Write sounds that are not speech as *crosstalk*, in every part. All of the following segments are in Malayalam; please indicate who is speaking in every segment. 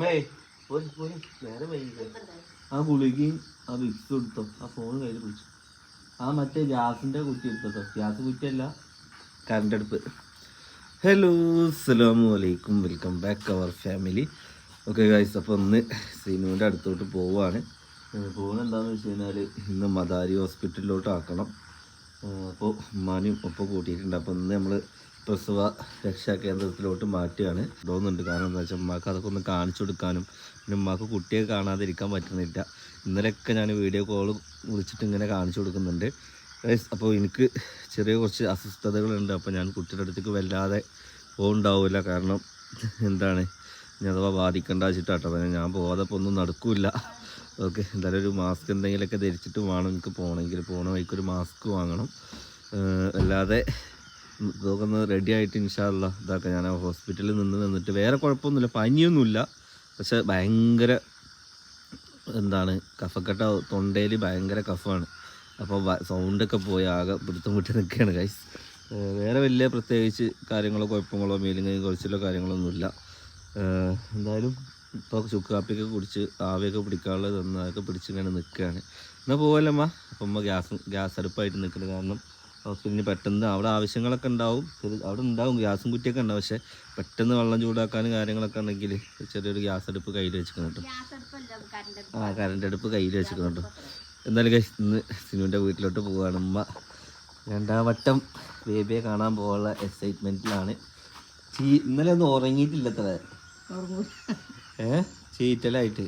Speaker 1: നേരെ വൈകി ആ ഗുളികയും ആ വിക്സ് കൊടുത്തോ. ആ ഫോൺ കയ്യിൽ പിടിച്ചു. ആ മറ്റേ ഗ്യാസിന്റെ കുറ്റി എടുത്തോ ഗ്യാസ് കുറ്റിയല്ല കറണ്ട് അടുപ്പ്. ഹലോ അസ്സലാമു അലൈക്കും. Welcome back our family okay guys അപ്പോൾ ഇന്ന് സീനുവിന്റെ അടുത്തോട്ട് പോവുകയാണ് പോകുന്നത് എന്താണെന്ന് വെച്ച് കഴിഞ്ഞാൽ ഇന്ന് മദാരി ഹോസ്പിറ്റലിലോട്ട് ആക്കണം. അപ്പോൾ ഉമ്മാനും ഒപ്പം കൂട്ടിയിട്ടുണ്ട്. അപ്പോൾ ഇന്ന് നമ്മൾ പ്രസവ രക്ഷാ കേന്ദ്രത്തിലോട്ട് മാറ്റുകയാണ്. തോന്നുന്നുണ്ട്. കാരണം എന്താ വെച്ചാൽ ഉമ്മാക്ക് അതൊക്കെ ഒന്ന് കാണിച്ചു കൊടുക്കാനും പിന്നെ ഉമ്മാക്ക് കുട്ടിയെ കാണാതിരിക്കാൻ പറ്റുന്നില്ല. ഇന്നലെയൊക്കെ ഞാൻ വീഡിയോ കോൾ വിളിച്ചിട്ട് ഇങ്ങനെ കാണിച്ചു കൊടുക്കുന്നുണ്ട്. അപ്പോൾ എനിക്ക് ചെറിയ കുറച്ച് അസ്വസ്ഥതകളുണ്ട്. അപ്പോൾ ഞാൻ കുട്ടിയുടെ അടുത്തേക്ക് വല്ലാതെ പോകുന്നുണ്ടാവില്ല കാരണം എന്താണ്? ഇനി അഥവാ ബാധിക്കേണ്ട വെച്ചിട്ടാട്ടോ പിന്നെ ഞാൻ പോകാതപ്പോൾ ഒന്നും നടക്കില്ല. ഓക്കെ എന്തായാലും ഒരു മാസ്ക് എന്തെങ്കിലുമൊക്കെ ധരിച്ചിട്ട് വേണം എനിക്ക് പോകണമെങ്കിൽ. പോകണ ഒരു മാസ്ക് വാങ്ങണം. അല്ലാതെ ഇതൊക്കെ റെഡി ആയിട്ട് ഇൻഷാല്ല ഇതാക്കാം. ഞാൻ ഹോസ്പിറ്റലിൽ നിന്ന് നിന്നിട്ട് വേറെ കുഴപ്പമൊന്നുമില്ല പനിയൊന്നുമില്ല. പക്ഷെ ഭയങ്കര എന്താണ് കഫക്കെട്ട തൊണ്ടയിൽ ഭയങ്കര കഫമാണ്. അപ്പോൾ സൗണ്ടൊക്കെ പോയി ആകെ പിടുത്തം വിട്ട് നിൽക്കുകയാണ് ഗൈസ് വേറെ വലിയ പ്രത്യേകിച്ച് കാര്യങ്ങളോ കുഴപ്പങ്ങളോ മീലിങ് കുറച്ചിലോ കാര്യങ്ങളൊന്നുമില്ല എന്തായാലും ഇപ്പോൾ ചുക്ക് കാപ്പിയൊക്കെ കുടിച്ച് ആവിയൊക്കെ പിടിക്കാനുള്ളത് അതൊക്കെ പിടിച്ചങ്ങനെ നിൽക്കുകയാണ്. എന്നാൽ പോവല്ലമ്മ അപ്പം ഗ്യാസ് ഗ്യാസ് അടുപ്പായിട്ട് നിൽക്കുന്നത് കാരണം ഹോസ്പിറ്റലിന് പെട്ടെന്ന് അവിടെ ആവശ്യങ്ങളൊക്കെ ഉണ്ടാവും. അവിടെ ഉണ്ടാവും. ഗ്യാസും കുറ്റിയൊക്കെ ഉണ്ടാവും. പക്ഷേ പെട്ടെന്ന് വെള്ളം ചൂടാക്കാനും കാര്യങ്ങളൊക്കെ ഉണ്ടെങ്കിൽ ചെറിയൊരു ഗ്യാസ് അടുപ്പ് കയ്യിൽ വെച്ചിട്ടുണ്ട് ആ കറണ്ട് അടുപ്പ് കയ്യിൽ വെച്ചിട്ടുണ്ട് എന്തായാലും guys, ഇന്ന് സിനുവിന്റെ വീട്ടിലോട്ട് പോവുകയാണ് ഉമ്മ. രണ്ടാം വട്ടം ബേബിയെ കാണാൻ പോകാനുള്ള എക്സൈറ്റ്മെന്റിലാണ് ചീ ഇന്നലെ ഒന്നും ഉറങ്ങിയിട്ടില്ല അത്ര. ഏ? ചീറ്റലായിട്ട്.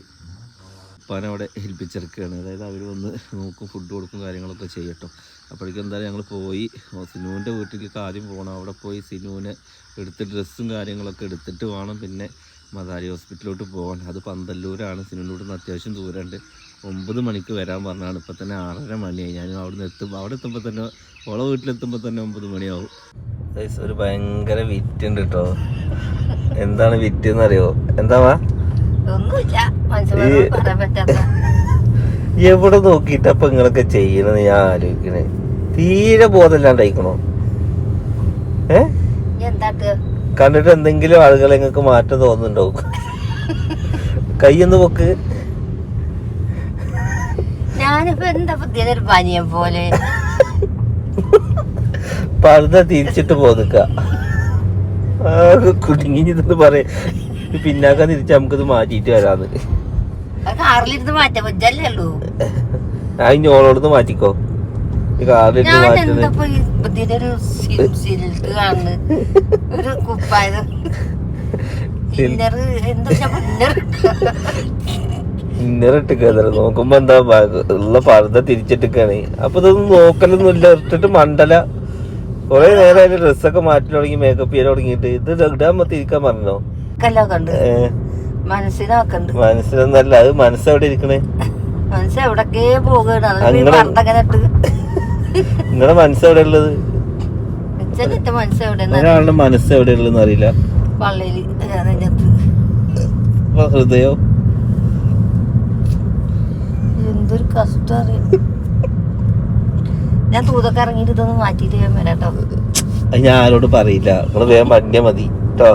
Speaker 1: ഉപ്പാനവിടെ ഏൽപ്പിച്ചെടുക്കുകയാണ്. അതായത് അവർ വന്ന് നോക്കും ഫുഡ് കൊടുക്കും കാര്യങ്ങളൊക്കെ ചെയ്യട്ടോ അപ്പോഴേക്കും എന്തായാലും ഞങ്ങൾ പോയി. സിനുവിന്റെ വീട്ടിലേക്ക് ആദ്യം പോകണം അവിടെ പോയി സിനുവിനെ എടുത്ത് ഡ്രസ്സും കാര്യങ്ങളൊക്കെ എടുത്തിട്ട് വേണം പിന്നെ മദാരി ഹോസ്പിറ്റലിലോട്ട് പോകാൻ അത് പന്തല്ലൂരാണ്. സിനുവിന്റെ നിന്ന് അത്യാവശ്യം ദൂരമുണ്ട്. ഒമ്പത് മണിക്ക് വരാൻ പറഞ്ഞാണ്. ഇപ്പം തന്നെ ആറര മണിയായി. ഞാൻ അവിടെ നിന്ന് എത്തുമ്പോൾ അവിടെ എത്തുമ്പോൾ തന്നെ ഓളെ വീട്ടിലെത്തുമ്പോൾ തന്നെ ഒമ്പത് മണിയാവും. സൈസ് ഒരു ഭയങ്കര വിറ്റ് ഉണ്ട് കേട്ടോ എന്താണ് വിറ്റ് എന്നറിയോ? എന്താ വാ
Speaker 2: ഒന്നുമില്ല. മനസ്സിലാക്കാൻ പറയാൻ പറ്റാത്ത
Speaker 1: എവിടെ നോക്കിയിട്ട് അപ്പൊ ഇങ്ങനൊക്കെ ചെയ്യണെന്ന് ഞാൻ ആലോചിക്കണേ. തീരെ ബോധമില്ലാണ്ടായിക്കണോ? ഏ? കണ്ടിട്ട് എന്തെങ്കിലും ആളുകളെ നിങ്ങൾക്ക് മാറ്റം തോന്നുന്നുണ്ടോ? കയ്യൊന്ന് പൊക്ക്.
Speaker 2: ഞാനിപ്പോ എന്താ പനിയെ പോലെ?
Speaker 1: പഴുത തിരിച്ചിട്ട് പോന്നിക്ക. കുടുങ്ങി പറയ. പിന്നാക്കം തിരിച്ച് നമുക്കിത് മാറ്റിയിട്ട് വരാന്ന്.
Speaker 2: കാറിലിരുന്ന് മാറ്റാൻ പറ്റല്ലേ ഉള്ളൂ
Speaker 1: ആ ഇനി ഓളോടന്ന് മാറ്റിക്കോ.
Speaker 2: ഞാൻ
Speaker 1: മാറ്റുന്നത്
Speaker 2: ഒരു കുപ്പായത്. ഇന്നർ എന്താ ഇന്നർ
Speaker 1: നോക്കുമ്പോ എന്താ ഉള്ള പർദ്ദ തിരിച്ചിട്ടിക്കാണ്. അപ്പൊ ഇതൊന്നും നോക്കലൊന്നും ഇല്ല ഇട്ടിട്ട് മണ്ടല. കൊറേ നേരം അതിന്റെ ഡ്രസ്സൊക്കെ മാറ്റി തുടങ്ങി മേക്കപ്പ് ചെയ്യാൻ തുടങ്ങിയിട്ട്. ഇത് ഇടാൻ തിരിക്കാൻ പറഞ്ഞോ?
Speaker 2: കല്ലൊക്കെ ഉണ്ട്
Speaker 1: ഏ
Speaker 2: മനസ്സിനൊക്കെ ഉണ്ട്
Speaker 1: മനസ്സിലൊന്നല്ല അത് മനസ്സെവിടെ ഇരിക്കണേ
Speaker 2: മനസ്സ് എവിടൊക്കെ പോകണം
Speaker 1: നിങ്ങളുടെ മനസ്സെവിടെ ഉള്ളത് ഒരാളുടെ മനസ്സ് എവിടെ ഉള്ളതെന്ന് അറിയില്ല ഹൃദയോ?
Speaker 2: എന്തൊരു കഷ്ടം ഞാൻ തൂതൊക്കെ ഇറങ്ങിയിട്ട് ഇതൊന്ന് മാറ്റിയിട്ട് ഞാൻ വരാട്ടോ
Speaker 1: ഞാൻ ആരോട് പറയില്ല. നിങ്ങൾ വേഗം വണ്ടിയ മതി. കേട്ടോ?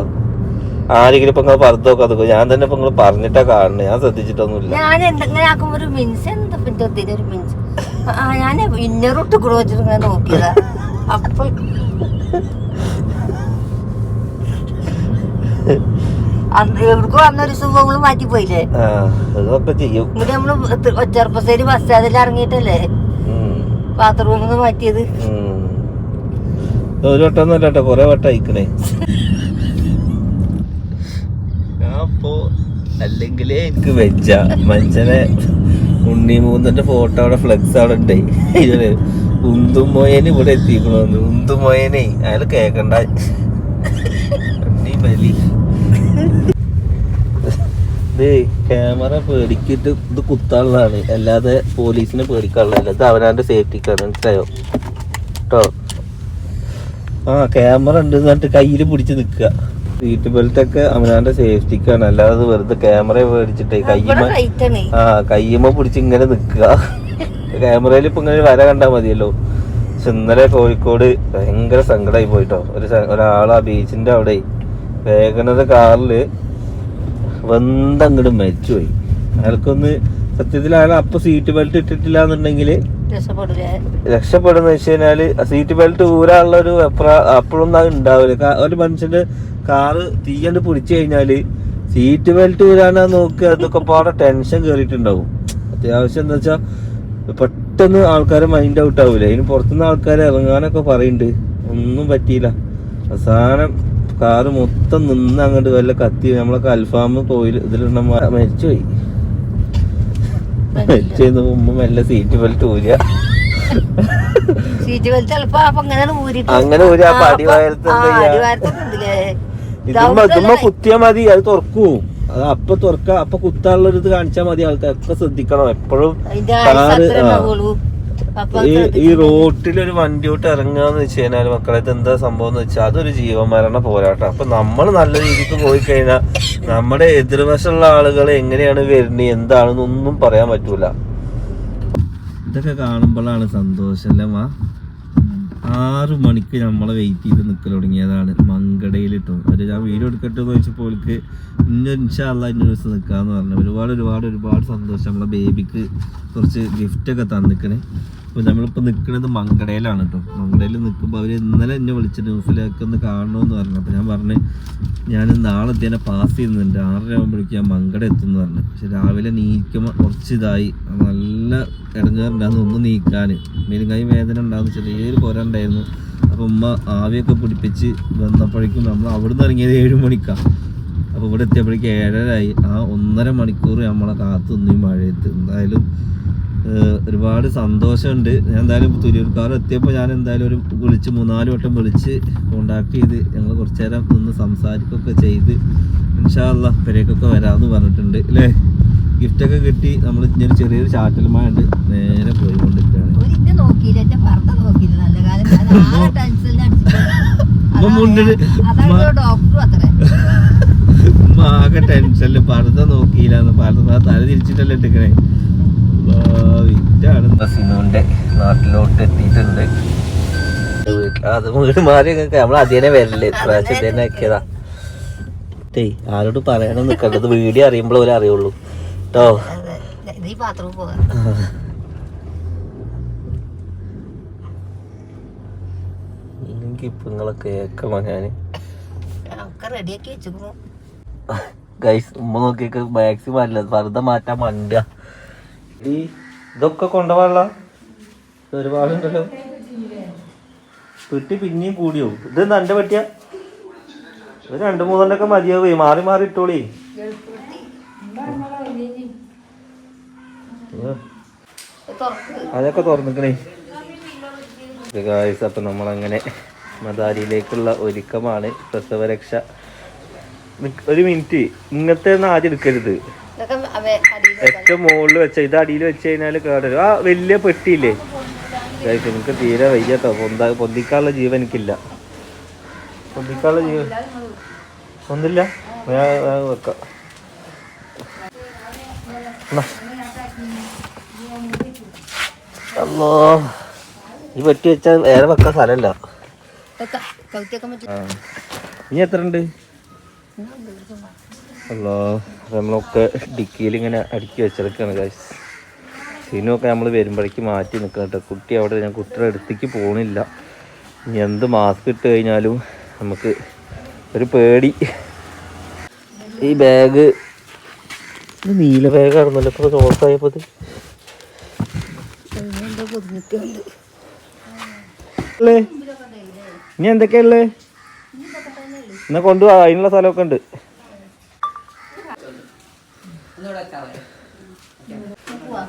Speaker 1: ആരെങ്കിലും ഇപ്പൊ നിങ്ങൾ അതൊക്കെ ഞാൻ തന്നെ ഇപ്പൊ നിങ്ങൾ പറഞ്ഞിട്ടാ കാണുന്നത് ഞാൻ ശ്രദ്ധിച്ചിട്ടൊന്നുമില്ല.
Speaker 2: ഞാൻ എന്തെങ്കിലും ആക്കുമ്പോ ഒരു മിൻസ് എന്താ പിന്നെ ഒരു മിൻസ്? ആ ഞാൻ ഇന്നറോട്ട് നോക്കിയതാ. എവിടേക്കോ സുഖങ്ങൾ മാറ്റി പോയില്ലേ
Speaker 1: ആ അതൊക്കെ ചെയ്യും.
Speaker 2: നമ്മൾ ബസ് സ്റ്റാൻഡിൽ ഇറങ്ങിയിട്ടല്ലേ? ബാത്റൂമിൽ നിന്ന് മാറ്റിയത്.
Speaker 1: ഒരു വട്ടം ഒന്നും കേട്ടോ കൊറേ വട്ടം അയക്കണേ അപ്പോ അല്ലെങ്കിലേ എനിക്ക് വെജ മനുഷ്യനെ ഉണ്ണി മൂന്നിന്റെ ഫോട്ടോ അവിടെ ഫ്ലെക്സ് അവിടെ ഉണ്ട്. ഇതിൽ ഉന്തുമോയന് ഇവിടെ എത്തിക്കണോന്ന്. ഉന്തുമോയനെ അയാൾ കേക്കണ്ട. ക്യാമറ പേടിക്കിട്ട് ഇത് കുത്താനുള്ളതാണ്. അല്ലാതെ പോലീസിനെ പേടിക്കാനുള്ളതല്ല. ഇത് അവനാന്റെ സേഫ്റ്റിക്കാണ് മനസ്സിലായോ? കേട്ടോ ആ ക്യാമറ ഉണ്ട് എന്നിട്ട് കയ്യിൽ പിടിച്ച് നിൽക്കുക. സീറ്റ് ബെൽറ്റ് ഒക്കെ അവനാന്റെ സേഫ്റ്റിക്കാണ് അല്ലാതെ വെറുതെ ക്യാമറ മേടിച്ചിട്ട് കയ്യുമ്മ ആ കയ്യമ്മ പിടിച്ച് ഇങ്ങനെ നിൽക്കുക. ക്യാമറയിൽ ഇപ്പൊ ഇങ്ങനെ വര കണ്ടാ മതിയല്ലോ. പക്ഷെ ഇന്നലെ കോഴിക്കോട് ഭയങ്കര സങ്കടമായി പോയിട്ടോ. ഒരു ഒരാൾ ആ ബീച്ചിന്റെ അവിടെ വേഗനത കാറിൽ വെന്തങ്ങോട്ട് മരിച്ചുപോയി. അയാൾക്കൊന്ന് സത്യത്തിൽ അയാൾ അപ്പൊ സീറ്റ് ബെൽറ്റ് ഇട്ടിട്ടില്ല എന്നുണ്ടെങ്കിൽ രക്ഷപ്പെടുന്ന വെച്ച് കഴിഞ്ഞാൽ സീറ്റ് ബെൽറ്റ് ഊരാനുള്ള ഒരു അപ്പോഴൊന്നും അത് ഉണ്ടാവില്ല. ഒരു മനുഷ്യന്റെ കാറ് തീയണ്ട് പിടിച്ചു കഴിഞ്ഞാൽ സീറ്റ് ബെൽറ്റ് ഊരാനാ നോക്കുക അതൊക്കെ പാടെ ടെൻഷൻ കയറിയിട്ടുണ്ടാവും അത്യാവശ്യം എന്താ വെച്ചാ പെട്ടെന്ന് ആൾക്കാരെ മൈൻഡ് ഔട്ട് ആവൂല. അതിന് പുറത്തുനിന്ന് ആൾക്കാരെ ഇറങ്ങാനൊക്കെ പറയുന്നുണ്ട് ഒന്നും പറ്റിയില്ല. അവസാനം കാറ് മൊത്തം നിന്ന് അങ്ങോട്ട് വല്ല കത്തി നമ്മളൊക്കെ അൽഫാം പോയി ഇതിലിടണം മരിച്ചുപോയി. മരിച്ചു മുമ്പ് മെല്ലെ സീറ്റ് ബെൽറ്റ് ഊരുക
Speaker 2: സീറ്റ് ചിലപ്പോ അപ്പൊ അങ്ങനെ ഊരി
Speaker 1: അങ്ങനെ ഇതുമ്മ കുത്തിയാ മതി അത് തുറക്കൂ. അത് അപ്പൊ തുറക്ക അപ്പൊ കുത്താനുള്ള ഒരു ഇത് കാണിച്ചാൽ മതി ആൾക്കാരൊക്കെ ശ്രദ്ധിക്കണം. എപ്പോഴും കാറ് ഈ ഈ റോട്ടിൽ ഒരു വണ്ടിയോട്ട് ഇറങ്ങാന്ന് വെച്ച് കഴിഞ്ഞാൽ മക്കളെ എന്താ സംഭവം എന്ന് വെച്ചാൽ അതൊരു ജീവമരണ പോരാട്ടം. അപ്പൊ നമ്മൾ നല്ല രീതിക്ക് പോയി കഴിഞ്ഞാൽ നമ്മുടെ എതിർവശമുള്ള ആളുകൾ എങ്ങനെയാണ് വരുന്നത് എന്താണെന്നൊന്നും പറയാൻ പറ്റൂല. ഇതൊക്കെ കാണുമ്പോഴാണ് സന്തോഷം അല്ലേ മാ ആറു മണിക്ക് നമ്മളെ വെയിറ്റ് ചെയ്ത് നിൽക്കൽ തുടങ്ങിയതാണ് മങ്കടയിൽ കേട്ടോ അത് ഞാൻ വീഡിയോ എടുക്കട്ടെ എന്ന് ചോദിച്ചപ്പോൾ എനിക്ക് ഇന്ന ഇൻഷാല്ല ഇന്ന ദിവസം നിൽക്കാന്ന് പറഞ്ഞു. ഒരുപാട് ഒരുപാട് ഒരുപാട് സന്തോഷം. നമ്മളെ ബേബിക്ക് കുറച്ച് ഗിഫ്റ്റൊക്കെ തന്നിക്കണേ. അപ്പോൾ നമ്മളിപ്പോൾ നിൽക്കുന്നത് മങ്കടയിലാണ് കേട്ടോ മങ്കടയിൽ നിൽക്കുമ്പോൾ അവർ ഇന്നലെ എന്നെ വിളിച്ചിട്ട് ന്യൂസിലേക്ക് ഒന്ന് കാണണമെന്ന് പറഞ്ഞു. അപ്പോൾ ഞാൻ പറഞ്ഞു ഞാൻ നാളെ തന്നെ പാസ് ചെയ്യുന്നുണ്ട്. ആറര ആകുമ്പോഴേക്കും ഞാൻ മങ്കട എത്തുമെന്ന് പറഞ്ഞു. പക്ഷെ രാവിലെ നീക്കുമ്പോൾ കുറച്ച് ഇതായി. നല്ല ഇടങ്ങാറുണ്ടായിരുന്നു ഒന്ന് നീക്കാൻ മേലും കൈ വേദന ഉണ്ടാകുന്ന ചെറിയൊരു പോരണ്ടായിരുന്നു ഉണ്ടായിരുന്നു. അപ്പോൾ ഉമ്മ ആവിയൊക്കെ പിടിപ്പിച്ച് വന്നപ്പോഴേക്കും നമ്മൾ അവിടുന്ന് ഇറങ്ങിയത് ഏഴ് മണിക്കാണ് അപ്പോൾ ഇവിടെ എത്തിയപ്പോഴേക്കും ഏഴരായി ആ ഒന്നര മണിക്കൂർ നമ്മളെ കാത്തു നിന്നു മഴയത്ത്. എന്തായാലും ഒരുപാട് സന്തോഷമുണ്ട്. ഞാൻ എന്തായാലും തുരൂർക്കാർ എത്തിയപ്പോൾ ഞാൻ എന്തായാലും ഒരു വിളിച്ച് മൂന്നാൽ വട്ടം വിളിച്ച് കോണ്ടാക്ട് ചെയ്ത് ഞങ്ങൾ കുറച്ച് നേരം നിന്ന് സംസാരിക്കുകയൊക്കെ ചെയ്ത് ഇൻഷാല്ല പെരേക്കൊക്കെ വരാമെന്ന് പറഞ്ഞിട്ടുണ്ട്. അല്ലേ? ഗിഫ്റ്റൊക്കെ കിട്ടി. നമ്മൾ ഇങ്ങനെ ചെറിയൊരു ചാറ്റലുമായിട്ട് നേരെ പോയിക്കൊണ്ടിരിക്കുകയാണ്. *laughs* ഉമ്മ ആകെ ടെൻഷനിൽ പർദ്ദ നോക്കിയില്ല പർദ്ദ തല തിരിച്ചിട്ടല്ലേ ഇട്ടിക്കണേ സിനുവിന്റെ നാട്ടിലോട്ട് എത്തിയിട്ടുണ്ട് അത് വീട് മാറി നമ്മൾ അതിനെ വരല്ലേ പ്രാവശ്യം തന്നെ ആക്കിയതാ. ഏയ് ആരോട് പറയണം നിൽക്കേണ്ടത് വീഡിയോ അറിയുമ്പോൾ അറിയുള്ളൂ കേട്ടോ
Speaker 2: അതെ ഇത് ഈ ബാത്റൂമിൽ പോകാം.
Speaker 1: എനിക്ക് ഇപ്പൊ നിങ്ങളെ
Speaker 2: കേക്കണോ ഞാൻ?
Speaker 1: ഗൈസ് ഉമ്മ നോക്കിയൊക്കെ മാക്സിമം അല്ല. വെറുതെ മാറ്റാൻ മണ്ട ഈ ഇതൊക്കെ കൊണ്ടുപോകാനുള്ള ഒരുപാടുണ്ടല്ലോ. പെട്ടി പിന്നെയും കൂടിയോ? ഇത് എന്താ പെട്ടിയാ? ഇത് രണ്ട് മൂന്നെണ്ണൊക്കെ മതിയാവേ. മാറി മാറി ഇട്ടോളി. അതൊക്കെ തുറന്നിക്കണേ. ഗായ്സ് അപ്പം നമ്മളങ്ങനെ മദാരിയിലേക്കുള്ള ഒരുക്കമാണ്. പ്രസവരക്ഷ. ഒരു മിനിറ്റ്. ഇങ്ങനത്തെ ഒന്നും ആദ്യം എടുക്കരുത്. ഏറ്റവും മുകളിൽ വെച്ച ഇത് അടിയിൽ വെച്ച് കഴിഞ്ഞാൽ കേടരും. ആ വലിയ പെട്ടിയില്ലേ? ഇതായിട്ട് എനിക്ക് തീരെ വയ്യട്ടോ പൊന്താ പൊന്തിക്കാനുള്ള ജീവൻ എനിക്കില്ല. പൊന്തിക്കാനുള്ള ജീവൻ? ഒന്നില്ല വെക്കാം. അല്ലോ ഈ പെട്ടി വെച്ചാൽ വേറെ വെക്കാൻ സ്ഥലമല്ല. ഇനി എത്ര ഉണ്ട് അല്ലോ നമ്മളൊക്കെ ഡിക്കിയിൽ ഇങ്ങനെ അടുക്കി വെച്ചെടുക്കുകയാണ് ഗൈസ് സീനൊക്കെ നമ്മൾ വരുമ്പോഴേക്ക് മാറ്റി നിൽക്കണം കേട്ടോ. കുട്ടി അവിടെ ഞാൻ കുട്ടിയുടെ അടുത്തേക്ക് പോകണില്ല ഇനി എന്ത് മാസ്ക് ഇട്ട് കഴിഞ്ഞാലും നമുക്ക് ഒരു പേടി. ഈ ബാഗ് നീല നീല ബാഗാണെന്നല്ലോ ഇപ്പോൾ ചോർത്തായപ്പോൾ ഇനി എന്തൊക്കെയല്ലേ എന്നാ കൊണ്ടുപോകാം അതിനുള്ള സ്ഥലമൊക്കെ ഉണ്ട്.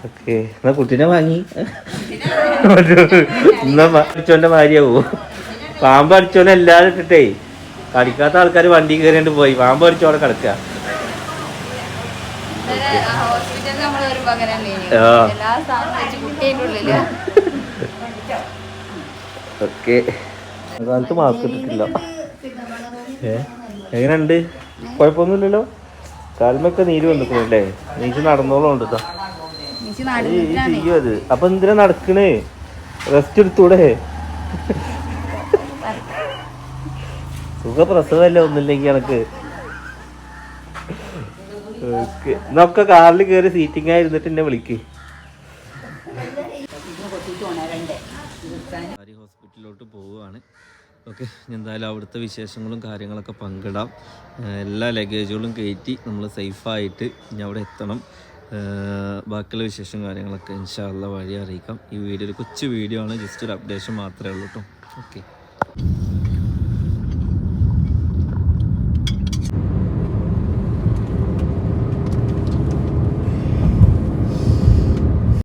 Speaker 1: ഓക്കെ എന്നാ കുട്ടീനെ വാങ്ങി. എന്നാ അടിച്ചോന്റെ ഭാര്യയാവോ. പാമ്പ് അടിച്ചോനെ എല്ലാരും ഇട്ടിട്ടേ കളിക്കാത്ത ആൾക്കാർ വണ്ടി കയറിയിട്ട് പോയി. പാമ്പ് അടിച്ചോടെ കിടക്കുക
Speaker 3: ഉള്ളിൽ.
Speaker 1: ഓക്കെ. കാലത്ത് മാസ്ക് ഇട്ടിട്ടില്ല. ഏ? എങ്ങനെയുണ്ട്? കുഴപ്പമൊന്നുമില്ലല്ലോ? കാൽമൊക്കെ നീര് വന്നിക്കണല്ലേ? നീച്ച് നടന്നോളം ഉണ്ട് ചെയ്യും അത് അപ്പൊ എന്തിനാ നടക്കണേ? റെസ്റ്റ് എടുത്തൂടെ? സുഖ പ്രസവല്ല ഒന്നില്ലെങ്കിൽ എനക്ക്. ഓക്കെ. എന്നൊക്കെ കാറിൽ കയറി സീറ്റിംഗ് ആയിരുന്നിട്ട് എന്നെ വിളിക്ക്. ഹോസ്പിറ്റലിലോട്ട് പോവുകയാണ്. ഓക്കെ എന്തായാലും അവിടുത്തെ വിശേഷങ്ങളും കാര്യങ്ങളൊക്കെ പങ്കിടാം. എല്ലാ ലഗേജുകളും കയറ്റി നമ്മൾ സേഫായിട്ട് ഇനി അവിടെ എത്തണം. ബാക്കിയുള്ള വിശേഷം കാര്യങ്ങളൊക്കെ ഇൻഷാല്ല വഴി അറിയിക്കാം. ഈ വീഡിയോ ഒരു കൊച്ചു വീഡിയോ ആണ് ജസ്റ്റ് ഒരു അപ്ഡേഷൻ മാത്രമേ ഉള്ളൂ കേട്ടോ ഓക്കെ.